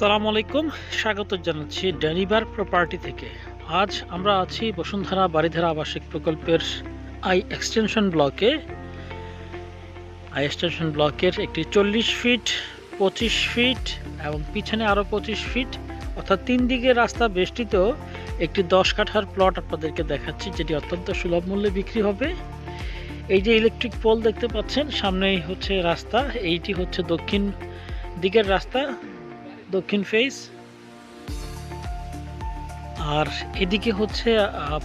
সালামু আলাইকুম, স্বাগত জানাচ্ছি ডেনিভার প্রপার্টি থেকে। আজ আমরা আছি বসুন্ধরা বাড়িধারা আবাসিক প্রকল্পের আই এক্সটেনশন ব্লকে আই এক্সটেনশন ব্লকের একটি চল্লিশ ফিট পঁচিশ ফিট এবং পিছনে আরও পঁচিশ ফিট অর্থাৎ তিন দিকে রাস্তা বেষ্টিত একটি দশ কাঠার প্লট আপনাদেরকে দেখাচ্ছি, যেটি অত্যন্ত সুলভ মূল্যে বিক্রি হবে। এই যে ইলেকট্রিক পোল দেখতে পাচ্ছেন, সামনেই হচ্ছে রাস্তা, এইটি হচ্ছে দক্ষিণ দিকের রাস্তা। দক্ষিণ ফেস আর এদিকে হচ্ছে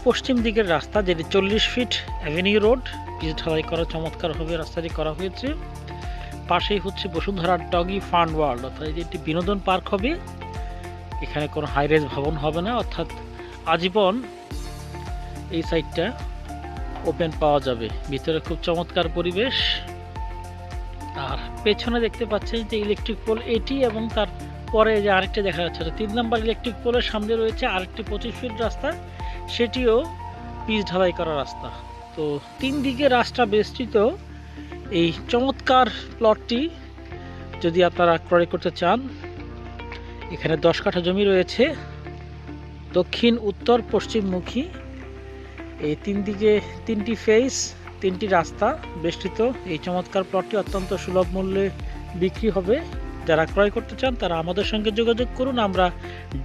পশ্চিম দিকের রাস্তা যেটি চল্লিশ ফিট অ্যাভিনিউ রোড পিচ ঢালাই করা চমৎকার হবে রাস্তাটি করা হয়েছে। পাশেই হচ্ছে বসুন্ধরা ডগি ফান ওয়ার্ল্ড, অর্থাৎ এটি একটি বিনোদন পার্ক হবে। এখানে কোনো হাইরেজ ভবন হবে না, অর্থাৎ আজীবন এই সাইডটা ওপেন পাওয়া যাবে। ভিতরে খুব চমৎকার পরিবেশ। আর পেছনে দেখতে পাচ্ছেন যে ইলেকট্রিক পোল এটি এবং তার পরে যে আরেকটা দেখা যাচ্ছে তিন নম্বর ইলেকট্রিক পোলের সামনে রয়েছে আরেকটি পঁচিশ ফিট রাস্তা, সেটিও পিচ ঢালাই করা রাস্তা। তো তিন দিকে রাস্তা বেষ্টিত এই চমৎকার প্লটটি যদি আপনারা ক্রয় করতে চান, এখানে দশ কাঠা জমি রয়েছে, দক্ষিণ, উত্তর পশ্চিমমুখী এই তিন দিকে তিনটি ফেস তিনটি রাস্তা বেষ্টিত। এই চমৎকার প্লটটি অত্যন্ত সুলভ মূল্যে বিক্রি হবে। যারা ক্রয় করতে চান, তারা আমাদের সঙ্গে যোগাযোগ করুন। আমরা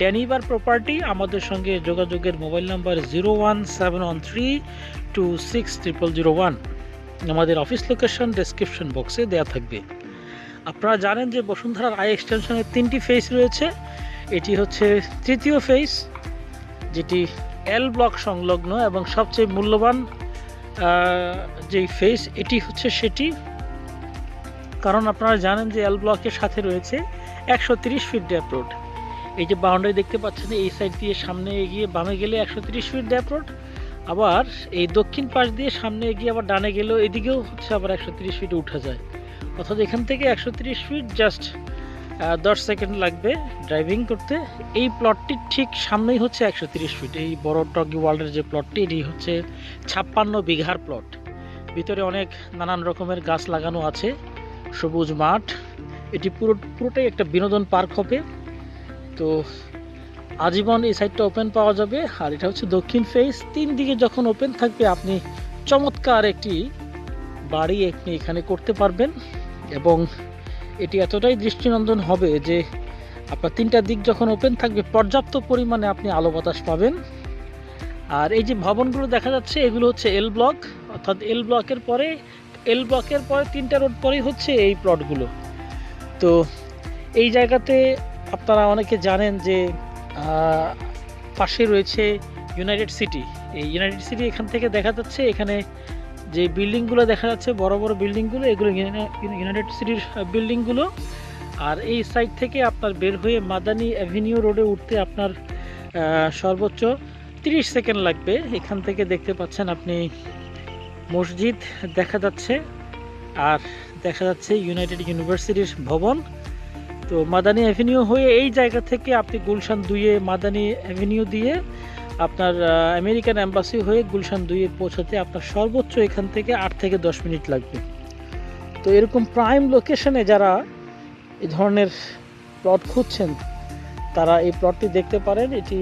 ড্যানিবার প্রপার্টি, আমাদের সঙ্গে যোগাযোগের mobile number zero one seven one three two six triple zero one. আমাদের অফিস লোকেশন ডেসক্রিপশন বক্সে দেওয়া থাকবে। আপনারা জানেন যে বসুন্ধরার আই এক্সটেনশনের তিনটি ফেস রয়েছে। এটি হচ্ছে তৃতীয় ফেস যেটি এল ব্লক সংলগ্ন এবং সবচেয়ে মূল্যবান যেই ফেস এটি হচ্ছে সেটি। কারণ আপনারা জানেন যে এল ব্লকের সাথে রয়েছে একশো তিরিশ ফিট ড্যাপ রোড এই যে বাউন্ডারি দেখতে পাচ্ছেন, এই সাইড দিয়ে সামনে এগিয়ে বামে গেলে একশো তিরিশ ফিট ড্যাপ রোড আবার এই দক্ষিণ পাশ দিয়ে সামনে এগিয়ে আবার ডানে গেলেও এদিকেও হচ্ছে আবার একশো তিরিশ ফিট উঠা যায়। অর্থাৎ এখান থেকে একশো তিরিশ ফিট জাস্ট দশ সেকেন্ড লাগবে ড্রাইভিং করতে। এই প্লটটির ঠিক সামনেই হচ্ছে একশো তিরিশ ফিট এই বড় টগি ওয়ার্ল্ডের যে প্লটটি এটি হচ্ছে ছাপ্পান্ন বিঘার প্লট ভিতরে অনেক নানান রকমের গাছ লাগানো আছে। সবুজ মাঠ। এটি পুরো, পুরোটাই একটা বিনোদন পার্ক হবে। তো আজীবন এই সাইডটা ওপেন পাওয়া যাবে। আর এটা হচ্ছে দক্ষিণ ফেস তিন দিকে যখন ওপেন থাকবে, আপনি চমৎকার একটি বাড়ি আপনি এখানে করতে পারবেন। এবং এটি এতটাই দৃষ্টিনন্দন হবে যে আপনার তিনটা দিক যখন ওপেন থাকবে, পর্যাপ্ত পরিমাণে আপনি আলো বাতাস পাবেন। আর এই যে ভবনগুলো দেখা যাচ্ছে, এগুলো হচ্ছে এল ব্লক অর্থাৎ এল ব্লকের পরে এল ব্লকের পরে তিনটা রোড পরেই হচ্ছে এই প্লটগুলো তো এই জায়গাতে আপনারা অনেকে জানেন যে পাশে রয়েছে ইউনাইটেড সিটি এই ইউনাইটেড সিটি এখান থেকে দেখা যাচ্ছে, এখানে যে বিল্ডিংগুলো দেখা যাচ্ছে, বড় বড় বিল্ডিংগুলো এগুলো ইউনাইটেড সিটির বিল্ডিংগুলো আর এই সাইড থেকে আপনার বের হয়ে মাদানি অ্যাভিনিউ রোডে উঠতে আপনার সর্বোচ্চ তিরিশ সেকেন্ড লাগবে। এখান থেকে দেখতে পাচ্ছেন আপনি মসজিদ দেখা যাচ্ছে আর দেখা যাচ্ছে ইউনাইটেড ইউনিভার্সিটির ভবন। তো মাদানী অ্যাভিনিউ হয়ে এই জায়গা থেকে আপনি গুলশান দুইয়ে মাদানী অ্যাভিনিউ দিয়ে আপনার আমেরিকান অ্যাম্বাসি হয়ে গুলশান দুইয়ে পৌঁছাতে আপনার সর্বোচ্চ এখান থেকে আট থেকে দশ মিনিট লাগবে। তো এরকম প্রাইম লোকেশনে যারা এই ধরনের প্লট খুঁজছেন, তারা এই প্লটটি দেখতে পারেন। এটি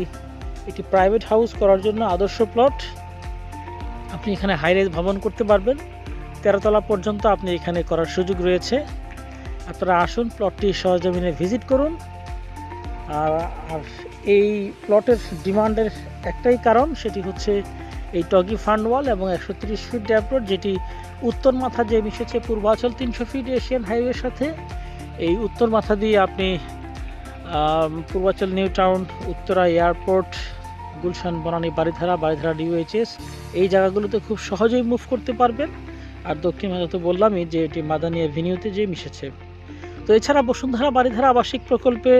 একটি প্রাইভেট হাউস করার জন্য আদর্শ প্লট আপনি এখানে হাইরেজ ভ্রমণ করতে পারবেন। তেরোতলা পর্যন্ত আপনি এখানে করার সুযোগ রয়েছে। আপনারা আসুন প্লটটি সরজমিনে ভিজিট করুন। আর আর এই প্লটের ডিমান্ডের একটাই কারণ, সেটি হচ্ছে এই টগি ফান্ড ওয়াল এবং একশো তিরিশ ফিট ড্যাপ রোড, যেটি উত্তর মাথা যে মিশেছে পূর্বাচল তিনশো ফিট এশিয়ান হাইওয়ের সাথে। এই উত্তর মাথা দিয়ে আপনি Purbachal new town, Uttara airport Gulshan Banani Baridhara Baridhara DOHS এই জায়গাগুলোতে খুব সহজেই মুভ করতে পারবেন। আর দক্ষিণ মাথা তো বললামই যে এটি মাদানী অ্যাভিনিউতে যে মিশেছে। তো এছাড়া বসুন্ধরা বাড়িধারা আবাসিক প্রকল্পে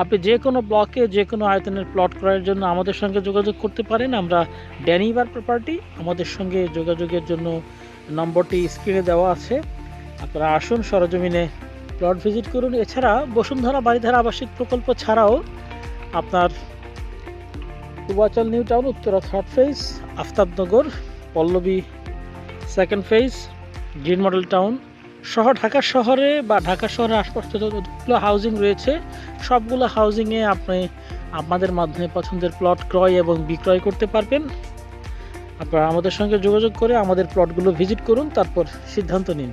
আপনি যে কোনো ব্লকে যে কোনো আয়তনের প্লট করার জন্য আমাদের সঙ্গে যোগাযোগ করতে পারেন। আমরা ড্যানিবার প্রপার্টি আমাদের সঙ্গে যোগাযোগের জন্য নম্বরটি স্ক্রিনে দেওয়া আছে। আপনারা আসুন, সরজমিনে প্লট ভিজিট করুন। এছাড়া বসুন্ধরা বাড়িধারা আবাসিক প্রকল্প ছাড়াও আপনার Purbachal new town, Uttara third phase Aftabnagar, Pallabi second phase green model town. সহ ঢাকা শহরে বা ঢাকা শহরের আশপাশে যতগুলো হাউজিং রয়েছে, সবগুলো হাউজিংয়ে আপনি আপনাদের মাধ্যমে পছন্দের প্লট ক্রয় এবং বিক্রয় করতে পারবেন। আপনারা আমাদের সঙ্গে যোগাযোগ করে আমাদের প্লটগুলো ভিজিট করুন, তারপর সিদ্ধান্ত নিন।